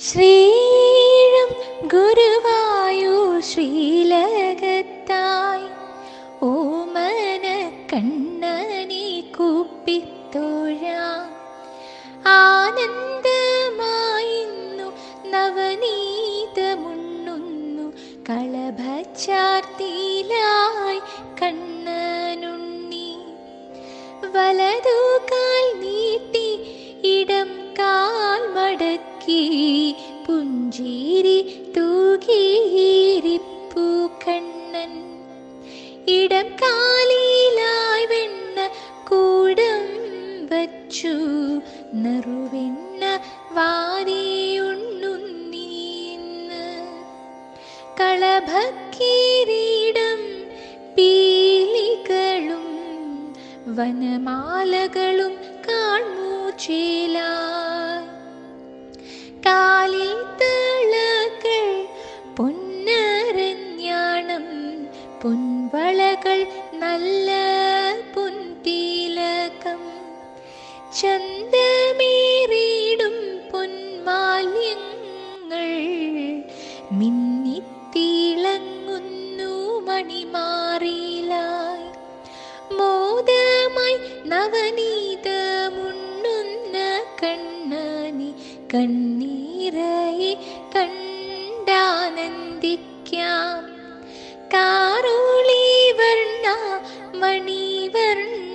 ശ്രീരം ഗുരുവായൂർ ശ്രീലകത്തായി ഓമന കണ്ണനെ കൂപ്പിത്തോഴ. ആനന്ദമായിന്നു നവനീതമുണ്ണുന്നു കളഭച്ചാർത്തിയിലായി കണ്ണനുണ്ണി. വലതു മടക്കി പുഞ്ചിരി തൂകിയിരിപ്പു കണ്ണൻ. ഇടം കാലിലായി വെണ്ണ കൂടം വച്ചു. നറുവെണ്ണ വാരിയുണ്ണുന്നീന്ന് കളഭക്കീരീടം പീലികളും വനമാലകളും കാൺമൂ പൊൻവളകൾ നല്ല പൊൻതീലകം. ചന്തമേറിയിടും പൊന്മാല്യങ്ങൾ മിന്നിത്തിളങ്ങുന്നു മണിമാറിലായി മോദമായി നവനീതമുണ്ണുന്ന കണ്ണനി കണ്ണീരയെ കണ്ടാനന്ദിക്കാം. കാറോളി വർണ്ണ മണിവർണ്ണ